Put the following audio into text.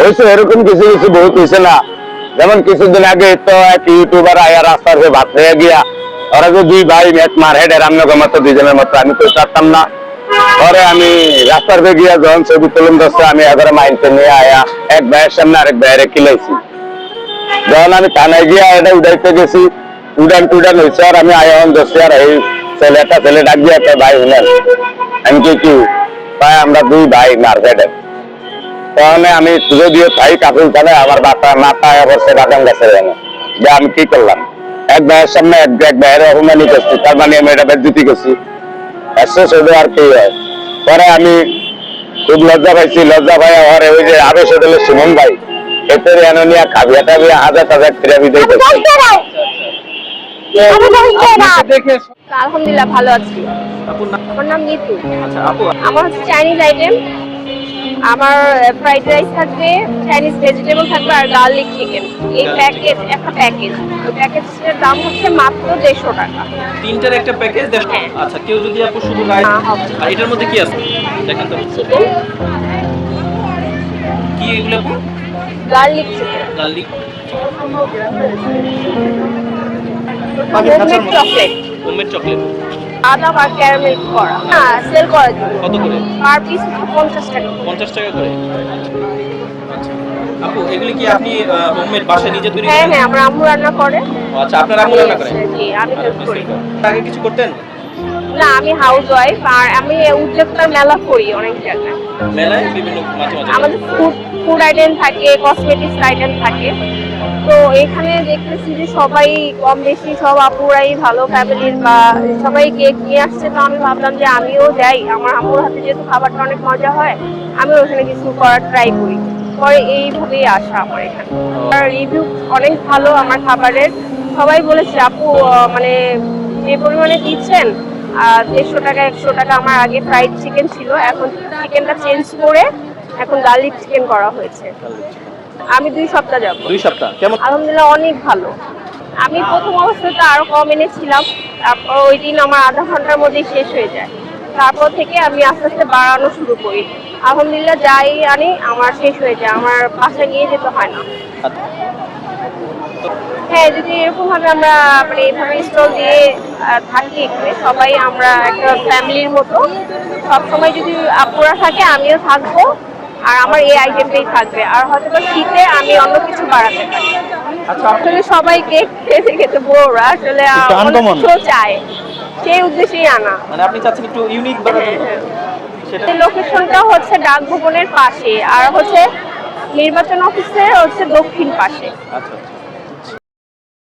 হয়েছে, এরকম কিছু কিছু বহুত হয়েছে না। যেমন কিছুদিন আগে তো এক ইউটিউবার আয়া রাস্তার যে ভাত হয়ে গিয়া, ওরা যে দুই ভাই ম্যাচ মার হেড রামনগর মতো দুইজনের মতো, আমি তো পারতাম না। পরে আমি রাস্তার পে গিয়া যখন ছবি তুলুন দোষে আমি এগারো মাইলতে নিয়ে আয়া, এক ভাইয়ের সামনে আরেক ভাইয়ের কিলাইছি যখন আমি থানায় গিয়া এটা উড়াইতে গেছি, উড়ান টুডান হয়েছে আর আমি আয়ান দোষে আর এই ছেলেটা ছেলে ডাক দিয়ে ভাই শুনেন আমি কি, ভাই, আমরা দুই ভাই মার তখন আমি যদিও থাই কাকুল খানে আমার বাতা মাথা অবশ্যই বাদাম গাছের যে আমি কি করলাম? এক ভাইয়ের সামনে এক এক ভাইয়ের অপমানি করছি তার মানে আমি এটা বেদ্যুতি করছি। এসে শুধু আর কি হয়। পরে আমি খুব লজ্জা পাইছি লজ্জা পাই আর ওই যে আবেশ হোটেলের সুমন ভাই এতে এনোনিয়া খাবিয়া টাবিয়া হাজার হাজার দেখে আলহামদুলিল্লাহ ভালো আছি। আপুর নাম? আমার নাম নিতু। আচ্ছা আপু। আমার হচ্ছে চাইনিজ আইটেম আমার ফ্রাইড রাইস থাকবে চাইনিজ ভেজিটেবল থাকবে আর গার্লিক চিকেন এই প্যাকেজ একটা প্যাকেজ ওই প্যাকেজের দাম হচ্ছে মাত্র দেড়শো টাকা। তিনটার একটা প্যাকেজ দেড়শো হ্যাঁ। আচ্ছা কেউ যদি আপু শুধু আর এটার মধ্যে কি আছে? দেখেন তো। চিকেন কি এগুলো আপু? Garlic chicken garlic homemade chocolate homemade chocolate বাদাম আর ক্যারামেল করা। হ্যাঁ সেল করার জন্য। কত করে? পার পিস পঞ্চাশ টাকা পঞ্চাশ টাকা করে? আচ্ছা। আপু এগুলি কি আপনি হোমমেড বাসায় নিজে তৈরি হ্যাঁ হ্যাঁ আমার আম্মু রান্না করে। আচ্ছা আপনার আম্মু রান্না করেন? জি আমি হেল্প করি। আগে কিছু করতেন? না আমি হাউস ওয়াইফ আর আমি উদ্যোক্তার মেলা করি অনেক জায়গায়। মেলায় বিভিন্ন মাঝে মাঝে আমাদের ফুড ফুড আইটেম থাকে কসমেটিক্স আইটেম থাকে। তো এখানে দেখতেছি যে সবাই কম বেশি সব আপুরাই ভালো ফ্যামিলির বা সবাই কেক নিয়ে আসছে। তো আমি ভাবলাম যে আমিও যাই। আমার আম্মুর হাতে যেহেতু খাবারটা অনেক মজা হয় আমি ওখানে কিছু করার ট্রাই করি। পরে এইভাবেই আসা আমার এখানে। রিভিউ অনেক ভালো আমার খাবারের। সবাই বলেছে, আপু মানে যে পরিমাণে দিচ্ছেন আর দেড়শো টাকা, একশো টাকা আমার আগে ফ্রাইড চিকেন ছিল। এখন চিকেনটা চেঞ্জ করে এখন গার্লিক চিকেন করা হয়েছে। আমি দুই সপ্তাহ যাব। দুই সপ্তাহ? কেমন? আলহামদুলিল্লাহ অনেক ভালো। আমি প্রথম অবস্থাতে আরও কম এনেছিলাম তারপর ওই দিন আমার আধা ঘণ্টার মধ্যেই শেষ হয়ে যায়। তারপর থেকে আমি আস্তে আস্তে বাড়ানো শুরু করি। আলহামদুলিল্লাহ যাই আনি আমার শেষ হয়ে যায় আমার বাসায় নিয়ে যেতে হয় না। আচ্ছা। হ্যাঁ যদি এরকম ভাবে আমরা মানে এইভাবে স্টল দিয়ে থাকি এখানে সবাই আমরা একটা ফ্যামিলির মতো। সবসময় যদি আপুরা থাকে আমিও থাকব। আর আমার এই আইটেমটাই থাকবে। আর হয়তো বা শীতে আমি অন্য কিছু বাড়াতে পারি। আচ্ছা। আসলে সবাই কেক খেতে খেতে বোর আসলে চায়। সেই উদ্দেশ্যেই আনা। মানে আপনি চাচ্ছেন একটু ইউনিক বানাতে লোকেশনটা হচ্ছে ডাক ভবনের পাশে। আর হচ্ছে নির্বাচন অফিসে হচ্ছে দক্ষিণ পাশে। আচ্ছা আচ্ছা।